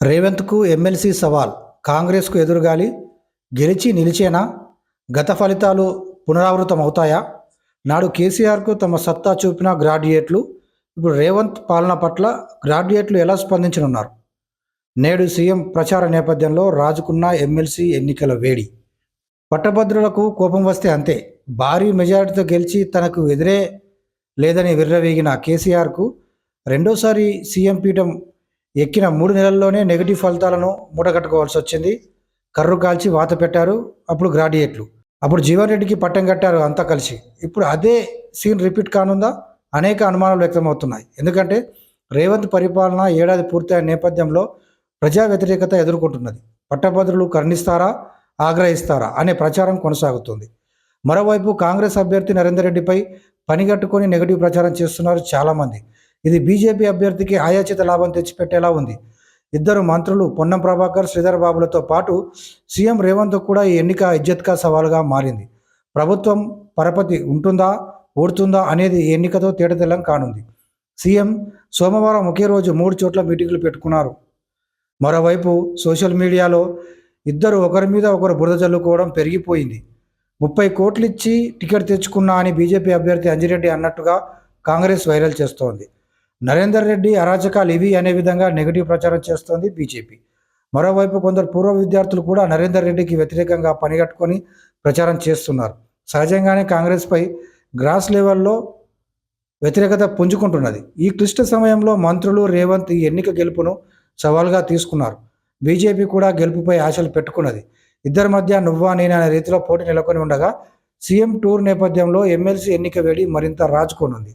రేవంత్కు MLC సవాల్ కాంగ్రెస్కు ఎదురుగాలి గెలిచి నిలిచేనా? గత ఫలితాలు పునరావృతం అవుతాయా నాడు కేసీఆర్కు తమ సత్తా చూపిన గ్రాడ్యుయేట్లు ఇప్పుడు రేవంత్ పాలన పట్ల గ్రాడ్యుయేట్లు ఎలా స్పందించనున్నారు? నేడు సీఎం ప్రచార నేపథ్యంలో రాజుకున్న ఎమ్మెల్సీ ఎన్నికల వేడి. పట్టభద్రులకు కోపం వస్తే అంతే. భారీ మెజారిటీతో గెలిచి తనకు ఎదురే లేదని విర్రవీగిన కేసీఆర్కు రెండోసారి సీఎం పీఠం ఎక్కిన మూడు నెలల్లోనే నెగిటివ్ ఫలితాలను మూటగట్టుకోవాల్సి వచ్చింది. కర్రు కాల్చి వాత పెట్టారు. అప్పుడు గ్రాడ్యుయేట్లు. అప్పుడు జీవన్ రెడ్డికి పట్టం కట్టారు అంతా కలిసి. ఇప్పుడు అదే సీన్ రిపీట్ కానుందా? అనేక అనుమానాలు వ్యక్తమవుతున్నాయి. ఎందుకంటే రేవంత్ పరిపాలన ఏడాది పూర్తయిన నేపథ్యంలో ప్రజా వ్యతిరేకత ఎదుర్కొంటున్నది. పట్టభద్రులు కరుణిస్తారా? ఆగ్రహిస్తారా? అనే ప్రచారం కొనసాగుతుంది. మరోవైపు కాంగ్రెస్ అభ్యర్థి నరేందర్ రెడ్డిపై పనిగట్టుకొని నెగటివ్ ప్రచారం చేస్తున్నారు చాలామంది. ఇది బీజేపీ అభ్యర్థికి ఆయాచిత లాభం తెచ్చిపెట్టేలా ఉంది. ఇద్దరు మంత్రులు పొన్నం ప్రభాకర్ శ్రీధర్ బాబులతో పాటు సీఎం రేవంత్ కూడా ఈ ఎన్నిక ఇజ్జత్కా సవాలుగా మారింది. ప్రభుత్వం పరపతి ఉంటుందా ఓడుతుందా అనేది ఈ ఎన్నికతో తేటతెల్లం కానుంది. సీఎం సోమవారం ఒకే రోజు మూడు చోట్ల మీటింగులు పెట్టుకున్నారు. మరోవైపు సోషల్ మీడియాలో ఇద్దరు ఒకరి మీద ఒకరు బురద జల్లుకోవడం పెరిగిపోయింది. ముప్పై కోట్లు ఇచ్చి టికెట్ తెచ్చుకున్నా అని బీజేపీ అభ్యర్థి అంజిరెడ్డి అన్నట్టుగా కాంగ్రెస్ వైరల్ చేస్తోంది. నరేందర్ రెడ్డి అరాచకాలు ఇవి అనే విధంగా నెగిటివ్ ప్రచారం చేస్తోంది బీజేపీ. మరోవైపు కొందరు పూర్వ విద్యార్థులు కూడా నరేందర్ రెడ్డికి వ్యతిరేకంగా పనిగట్టుకొని ప్రచారం చేస్తున్నారు. సహజంగానే కాంగ్రెస్పై గ్రాస్ లెవెల్లో వ్యతిరేకత పుంజుకుంటున్నది. ఈ క్లిష్ట సమయంలో మంత్రులు రేవంత్ ఈ ఎన్నిక గెలుపును సవాల్గా తీసుకున్నారు. బీజేపీ కూడా గెలుపుపై ఆశలు పెట్టుకున్నది. ఇద్దరి మధ్య నువ్వా నేను అనే రీతిలో పోటీ నెలకొని ఉండగా సీఎం టూర్ నేపథ్యంలో ఎమ్మెల్సీ ఎన్నిక వేడి మరింత రాజుకోనుంది.